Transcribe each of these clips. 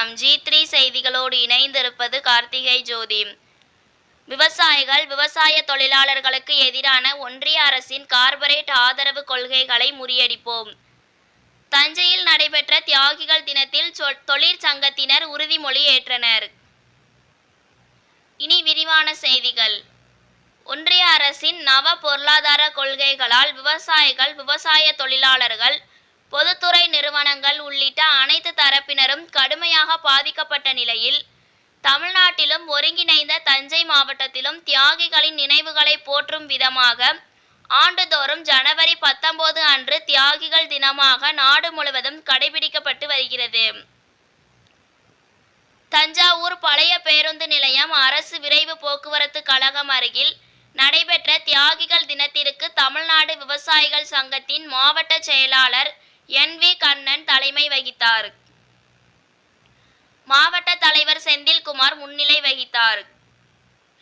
வணக்கம் G three செய்திகளோடு இணைந்திருப்பது கார்த்திகை ஜோதி. விவசாயிகள் விவசாய தொழிலாளர்களுக்கு எதிரான ஒன்றிய அரசின் கார்ப்பரேட் ஆதரவு கொள்கைகளை முறியடிப்போம். தஞ்சையில் நடைபெற்ற தியாகிகள் தினத்தில் சொ- தொழிற்சங்கத்தினர் உறுதிமொழி ஏற்றனர். இனி விரிவான செய்திகள். ஒன்றிய அரசின் நவ பொருளாதார கொள்கைகளால் விவசாயிகள் விவசாய தொழிலாளர்கள் பொதுத்துறை நிறுவனங்கள் உள்ளிட்ட அனைத்து தரப்பினரும் கடுமையாக பாதிக்கப்பட்ட நிலையில் தமிழ்நாட்டிலும் ஒருங்கிணைந்த தஞ்சை மாவட்டத்திலும் தியாகிகளின் நினைவுகளை போற்றும் விதமாக ஆண்டுதோறும் ஜனவரி பத்தொன்பது அன்று தியாகிகள் தினமாக நாடு முழுவதும் கடைபிடிக்கப்பட்டு வருகிறது. தஞ்சாவூர் பழைய பேருந்து நிலையம் அரசு விரைவு போக்குவரத்து கழகம் அருகில் நடைபெற்ற தியாகிகள் தினத்திற்கு தமிழ்நாடு விவசாயிகள் சங்கத்தின் மாவட்ட செயலாளர் என் வி. கண்ணன் தலைமை வகித்தார். மாவட்ட தலைவர் செந்தில்குமார் முன்னிலை வகித்தார்.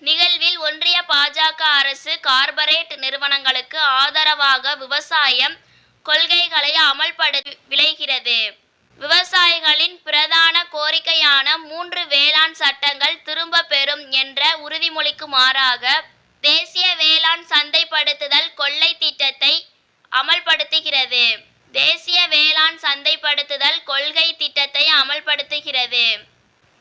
நிகழ்வில் ஒன்றிய பாஜக அரசு கார்பரேட் நிறுவனங்களுக்கு ஆதரவாக விவசாயம் கொள்கைகளை அமல்படு விளைகிறது. விவசாயிகளின் பிரதான கோரிக்கையான மூன்று வேளாண் சட்டங்கள் திரும்ப பெறும் என்ற உறுதிமொழிக்கு மாறாக தேசிய வேளாண் சந்தைப்படுத்துதல் கொள்ளை திட்டத்தை அமல்படுத்துகிறது. சந்தைப்படுத்துதல் கொள்கை திட்டத்தை அமல்படுத்துகிறது.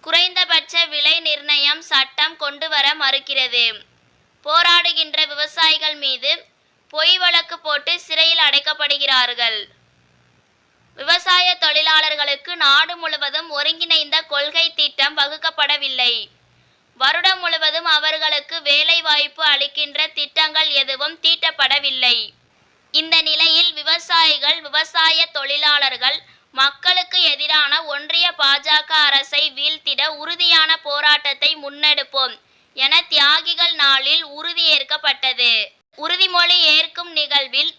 குறைந்தபட்ச விலை நிர்ணயம் சட்டம் கொண்டு வர மறுக்கிறது. போராடுகின்ற விவசாயிகள் மீது பொய் வழக்கு போட்டு சிறையில் அடைக்கப்படுகிறார்கள். விவசாய தொழிலாளர்களுக்கு நாடு முழுவதும் ஒருங்கிணைந்த கொள்கை திட்டம் வகுக்கப்படவில்லை. வருடம் முழுவதும் அவர்களுக்கு வேலை வாய்ப்பு அளிக்கின்ற திட்டங்கள் எதுவும் தீட்டப்படவில்லை. இந்த நிலையில் விவசாயிகள் விவசாய தொழிலாளர்கள் மக்களுக்கு எதிரான ஒன்றிய பாஜக அரசை வீழ்த்திட உறுதியான போராட்டத்தை முன்னெடுப்போம் என தியாகிகள் நாளில் உறுதியேற்கப்பட்டது உறுதிமொழி ஏற்கும் நிகழ்வில்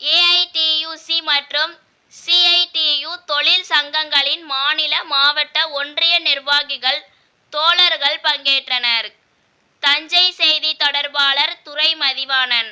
ஏஐடியூசி மற்றும் சிஐடியு தொழில் சங்கங்களின் மாநில மாவட்ட ஒன்றிய நிர்வாகிகள் தோழர்கள் பங்கேற்றனர். தஞ்சை செய்தி தொடர்பாளர் துறை மதிவாணன்